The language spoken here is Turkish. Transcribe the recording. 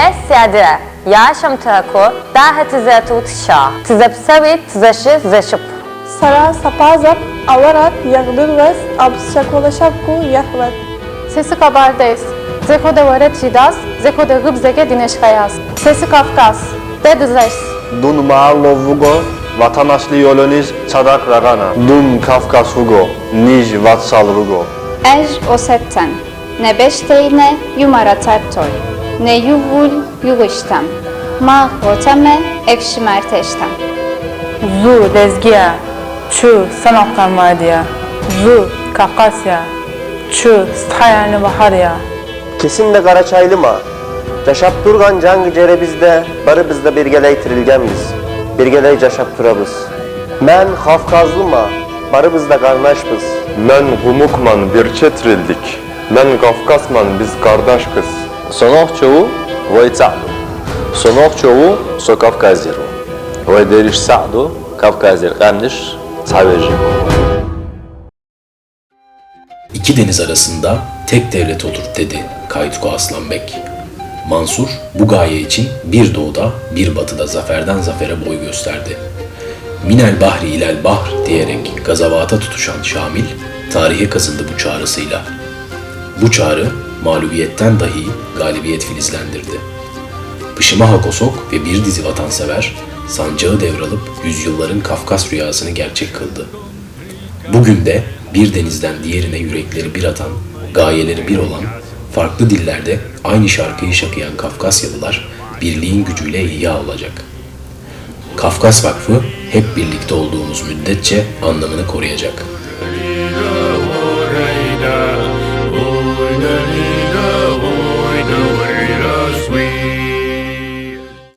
Те сяде, яшам тако, даха тизе тут ша. Тизепсеви тизеши зешип. Сара сапазап аварат ягдырвес абсшаколашапку яхвет. Sesi Kabardayız. Zeko de varet jidas, zeko de gıbzege dineşkayas. Sesi Kafkas, de dizeş. Dun mağlovugo, vatanaşlı yoloniz çadak ragana. Dun Kafkas hugo, nij vatsal rugo. Er osetten, nebeşteyne yumara tertoy ne yuvul yugıştam, ma hoteme ekşimerteştem. Zu Lezgiya, Çu Samarkandya, Zu Kafkasya, Çu Sthayanı Baharya. Kesinlikle Karaçaylıma. Yaşap durgan can cere bizde, barı bizde birgeley tirilgenmiz. Birgeley yaşap turabız. Men Kafkazlıma, barı bizde karnaşbız. Men Humukman bir çetrildik. Men Kafkasman biz kardeş kız. Sonohçovu Vojcalu. Sonohçovu so Kavkazjeru. Vojderiš Sa'du, Kavkazjer Gamniš, Saveji. İki deniz arasında tek devlet olur dedi Kaytuko Aslanbek. Mansur bu gaye için bir doğuda bir batıda zaferden zafere boy gösterdi. Minel Bahri ilel Bahr diyerek gazavata tutuşan Şamil tarihe kazındı bu çağrısıyla. Bu çağrı mağlubiyetten dahi galibiyet filizlendirdi. Pışımaha Kosok ve bir dizi vatansever sancağı devralıp yüzyılların Kafkas rüyasını gerçek kıldı. Bugün de bir denizden diğerine yürekleri bir atan, gayeleri bir olan, farklı dillerde aynı şarkıyı şakıyan Kafkasyalılar birliğin gücüyle ihya olacak. Kafkas Vakfı hep birlikte olduğumuz müddetçe anlamını koruyacak.''